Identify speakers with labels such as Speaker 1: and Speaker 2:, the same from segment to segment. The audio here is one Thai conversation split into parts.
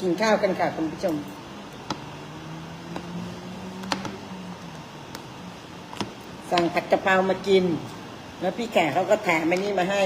Speaker 1: กินข้าวกันค่ะคุณผู้ชม สั่งผัดกะเพรามากิน แล้วพี่แขกเขาก็แถมไอ้นี่มาให้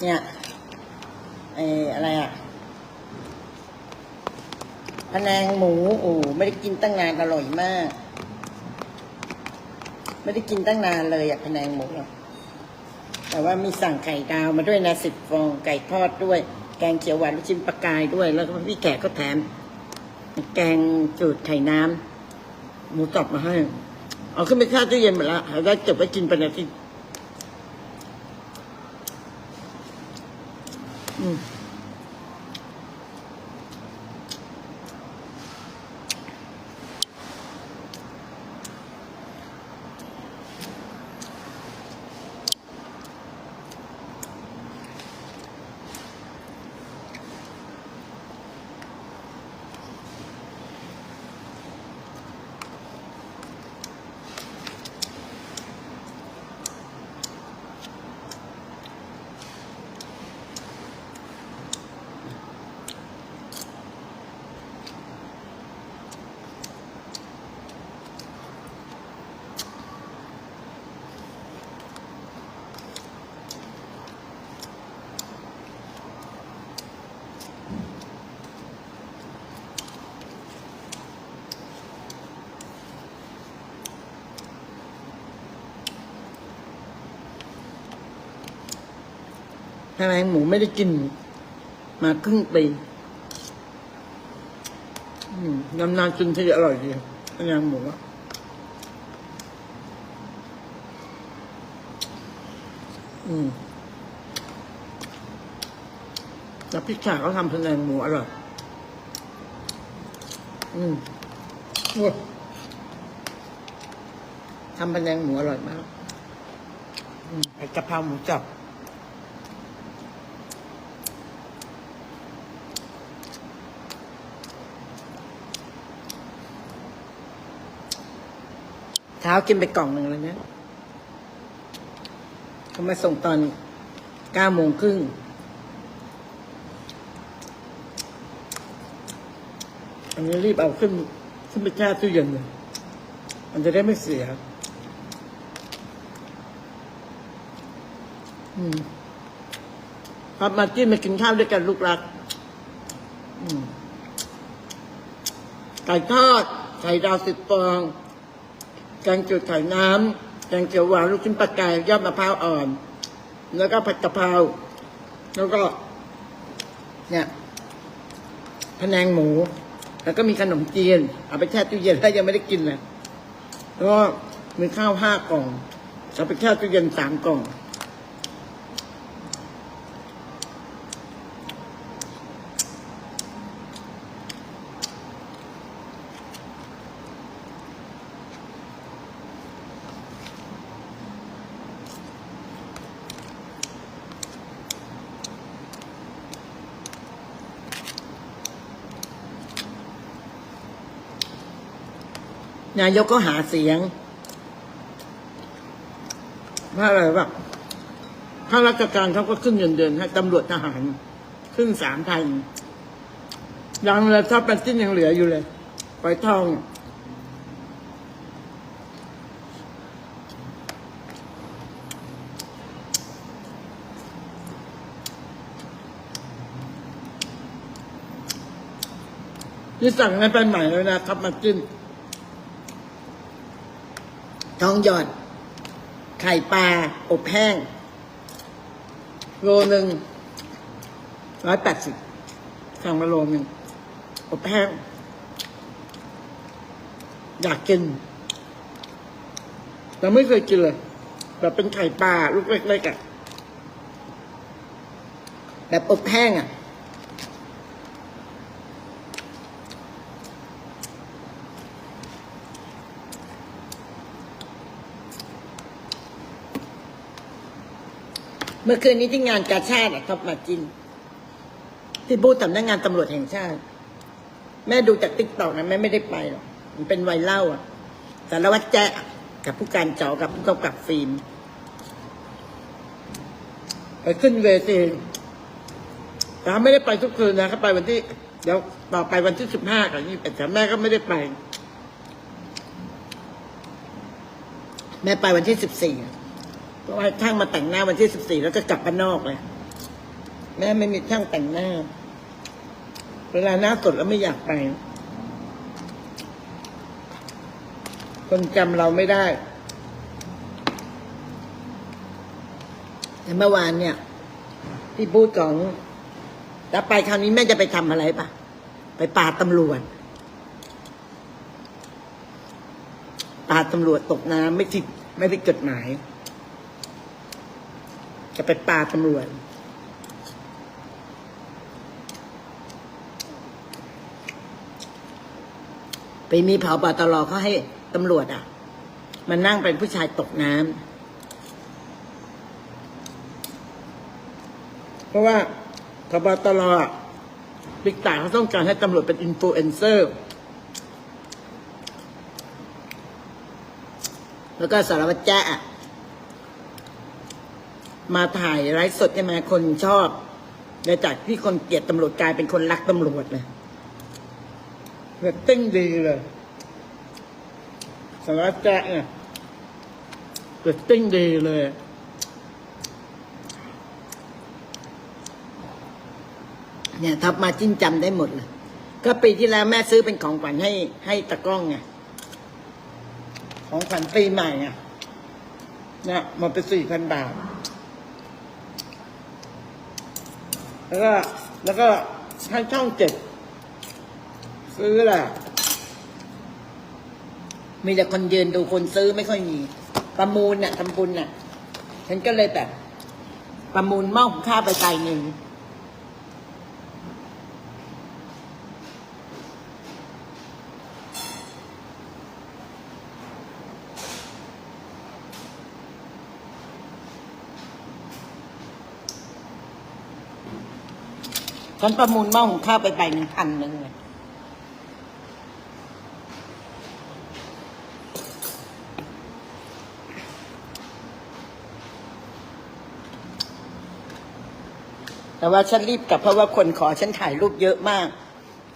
Speaker 1: เนี่ยไอ้อะไรอะพะแนงหมูโอ้ไม่ได้กินตั้งนานอร่อยมาก ไม่ได้กินตั้งนานเลยอะพะแนงหมูอะ แต่ว่ามีสั่งไข่ดาวมาด้วยนะสิบฟองไก่ทอดด้วย แกงเขียวหวานลูกชิ้นปลากายด้วย แล้วก็พี่แขกก็แถม แกงจืดไข่น้ำหมูตับมาให้เอาขึ้นไปข้าวตู้เย็นหมดละเอาได้เก็บไว้กินเป็นอาทิตย์อืม พะแนงหมูไม่ได้กิน มาครึ่งปีอืมนำนานกินที่อร่อยดีพะแนงหมูอะอืมแล้วพี่ชายเขาทำพะแนงหมูอร่อย อืมโอ้ยทำพะแนงหมูอร่อยมากไอกะเพราหมูจับ ช้ากินไปกล่องหนึ่งแล้วเนี่ยเขามาส่งตอนเก้าโมงครึ่งอันนี้รีบเอาขึ้น ขึ้นไปแช่ตู้เย็นเลยมันจะได้ไม่เสียอืมครับมาจิ้มมากินข้าวด้วยกันลูกรักอืมไก่ทอดไข่ดาวสิบฟอง แกงจืดไข่น้ำแกงเขียวหวานลูกชิ้นปลากายยอดมะพร้าวอ่อน แล้วก็ผัดกะเพราแล้วก็ เนี่ยพะแนงหมู แล้วก็มีขนมจีน เอาไปแช่ตู้เย็นถ้ายังไม่ได้กินเลยแล้วก็มีข้าวห้ากล่องเอาไปแช่ตู้เย็นสามกล่อง นายกก็หาเสียงว่าอะไรว่าข้าราชการเขาก็ขึ้นเงินเดือนให้ตำรวจทหารขึ้นสามพันยังเลยถ้าเป็นจิ้นยังเหลืออยู่เลยไปทอง นี่สั่งให้ไปใหม่แล้วนะครับมาจิ้น ทองหยอด ไข่ปลา อบแห้ง โลหนึ่งร้อยแปดสิบสั่งมาโลหนึ่งอบแห้ง อยากกิน แต่ไม่เคยกินเลย แบบเป็นไข่ปลาลูกเล็กๆอะ แบบอบแห้งอะ เมื่อคืนนี้ที่งานกาชาติอะครับมาจิน ที่บูธสำนักงานตำรวจแห่งชาติ แม่ดูจากติ๊กต็อกนะแม่ไม่ได้ไปหรอกมันเป็นไวรัลอะสารวัตรแจ๊ะกับผู้การเจอกับผู้กำกับฟิล์มไปขึ้นเวทีแต่ไม่ได้ไปทุกคืนนะเขาไปวันที่เดี๋ยวต่อไปวันที่สิบห้ากับยี่สิบเอ็ดแต่แม่ก็ไม่ได้ไป แม่ไปวันที่สิบสี่ เพราะว่าช่างมาแต่งหน้าวันที่สิบสี่แล้วก็กลับบ้านนอกเลยแม่ไม่มีช่างแต่งหน้า เวลาหน้าสดแล้วไม่อยากไป คนจำเราไม่ได้แต่เมื่อวานเนี่ย ที่พูดของแล้วไปคราวนี้แม่จะไปทำอะไรปะไปปาตำรวจปาตำรวจตกน้ำไม่ผิดไม่ผิดกฎหมาย จะไปปาตำรวจไปมีเผาปาตลอเขาให้ตำรวจอะ มันนั่งเป็นผู้ชายตกน้ำเพราะว่าพบตรอะบิ๊กต่างเขาต้องการให้ตำรวจเป็นอินฟลูเอนเซอร์ แล้วก็สารวัตรแจ้อะ มาถ่ายไลฟ์สดใช่ไหมคนชอบแล้วจากที่คนเกลียดตำรวจกลายเป็นคนรักตำรวจเลยแบบติ้งดีเลยสารวัตรแจ้เนี่ยเติ้งดีเลยเนี่ยทับมาจิ้นจำได้หมดเลยก็ปีที่แล้วแม่ซื้อเป็นของขวัญให้ให้ตะกล้องไงของขวัญปีใหม่อะเนี่ยหมาไปสี่พันบาท แล้วก็แล้วก็ให้ช่องเจ็ดซื้อแหละมีแต่คนยืนดูคนซื้อไม่ค่อยมี ประมูลน่ะทำบุญน่ะ ฉันก็เลยแบบ ประมูลหม้อหุงข้าวไปไกลหนึ่ง ฉันประมูลหม้อหุงข้าวไปใบหนึ่งพันหนึ่งแต่ว่าฉันรีบกลับเพราะว่าคนขอฉันถ่ายรูปเยอะมาก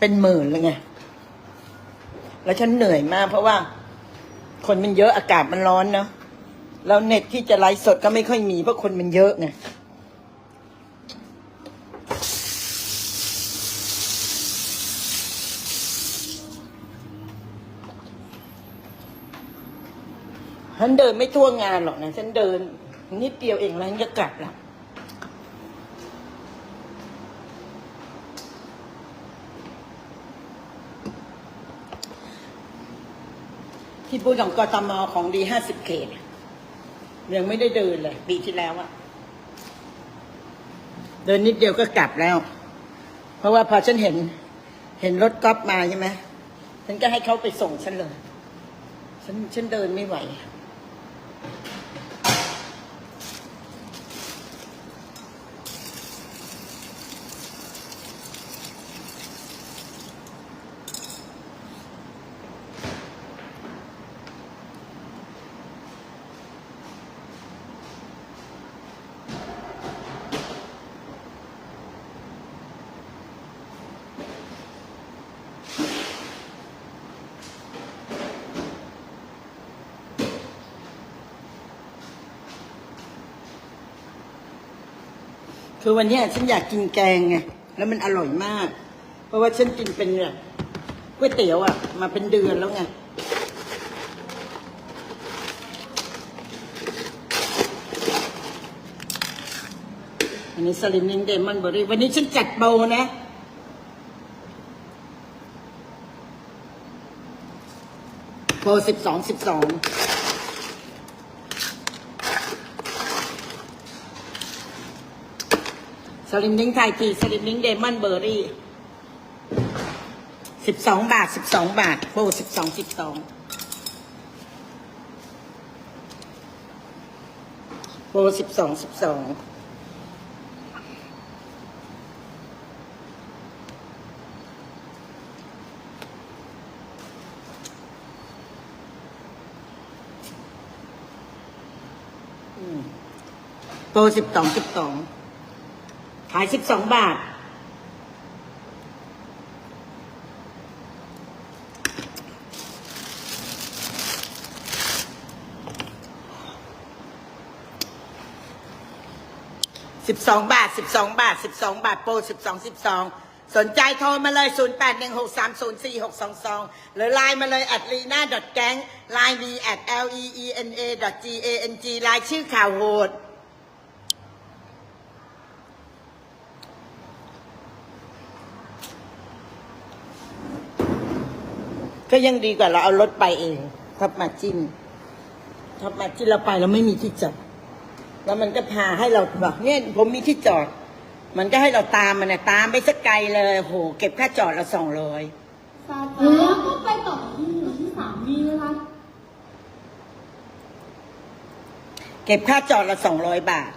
Speaker 1: เป็นหมื่นเลยไง แล้วฉันเหนื่อยมากเพราะว่า คนมันเยอะอากาศมันร้อนเนาะแล้วเน็ตที่จะไลฟ์สดก็ไม่ค่อยมีเพราะคนมันเยอะไง ฉันเดินไม่ทั่วงานหรอกนะฉันเดิน นิดเดียวเองแล้วฉันจะกลับละที่พูดของกทมของดีห้าสิบเขตยังไม่ได้เดินเลยปีที่แล้วอะเดินนิดเดียวก็กลับแล้ว เพราะว่าพอฉันเห็น เห็นรถก๊อฟมาใช่ไหมฉันก็ให้เขาไปส่งฉันเลยฉันฉันเดินไม่ไหว คือวันนี้ฉันอยากกินแกงไงแล้วมันอร่อยมาก เพราะว่าฉันกินเป็นแบบก๋วยเตี๋ยวอะ มาเป็นเดือนแล้วไงอันนี้สลิมนิงเดมอนเบอรี่วันนี้ฉันจัดโบนะ โบสิบสองสิบสอง ลิมลิงไทยทีสลิมลิงเดมอนเบอร์รี่สิบสองบาทสิบสองบาทโบสิบสองสิบสองโบสิบสองสิบสองโปรสิบสองสิบสอง ขายสิบสองบาท สิบสองบาทสิบสองบาทสิบสองบาทโปรสิบสองสิบสองสนใจโทรมาเลยศูนย์แปดหนึ่งหกสามศูนย์สี่หรือไลน์มาเลย at าดอตแก๊งไลน์มีแอดลีเอ็นเอ at l e e เอ็นจีไลน์ชื่อข่าวโหด ก็ยังดีกว่าเราเอารถไปเองทับมาจิ้นทับมาจิ้นเราไปเราไม่มีที่จอดแล้วมันก็พาให้เราบอกเนี่ยผมมีที่จอด มันก็ให้เราตามมันนะตามไปสักไกลเลยโห เก็บค่าจอดเราสองร้อย
Speaker 2: ซาจ้าแล้วก็ไปต่อที่หนึ่งที่สามมีไหมคะ
Speaker 1: เก็บค่าจอดเราสองร้อยบาท